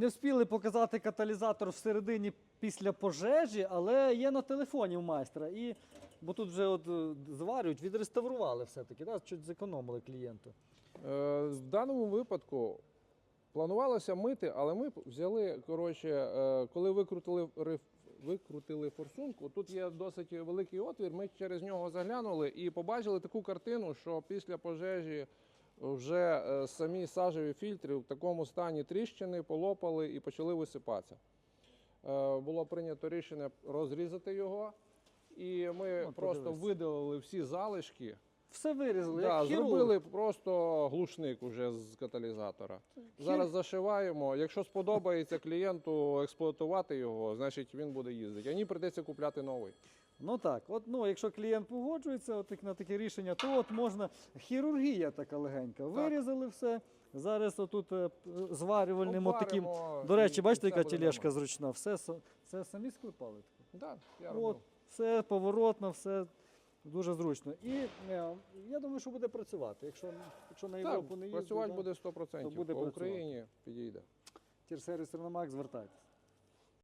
не встигли показати каталізатор всередині після пожежі, але є на телефоні у майстра. І, бо тут вже от е, зварюють, відреставрували все-таки, да? чуть зекономили клієнту. Е, В даному випадку планувалося мити, але ми взяли, коротше, е, коли викрутили, викрутили форсунку, тут є досить великий отвір, ми через нього заглянули і побачили таку картину, що після пожежі вже е, самі сажеві фільтри в такому стані тріщини полопали і почали висипатися. Е, Було прийнято рішення розрізати його, і ми От, просто подивись. видалили всі залишки. Все вирізали. Да, як хірург. зробили просто глушник уже з каталізатора. Зараз зашиваємо. Якщо сподобається клієнту експлуатувати його, значить він буде їздити. А ні, прийдеться купляти новий. Ну так, от ну, якщо клієнт погоджується от, на таке рішення, то от можна хірургія така легенька. Вирізали все. Зараз отут е, зварювальним от таким. Обваримо, До речі, і бачите, все яка буде тележка нормально. зручна. Все це самі склепали. Да, я От, роблю. все поворотно, все дуже зручно. І е, я думаю, що буде працювати. Якщо, якщо на Європу не їздить, працювати буде 100%. то буде По працювати. Україні підійде. тірсервіс Реномак, звертайтесь.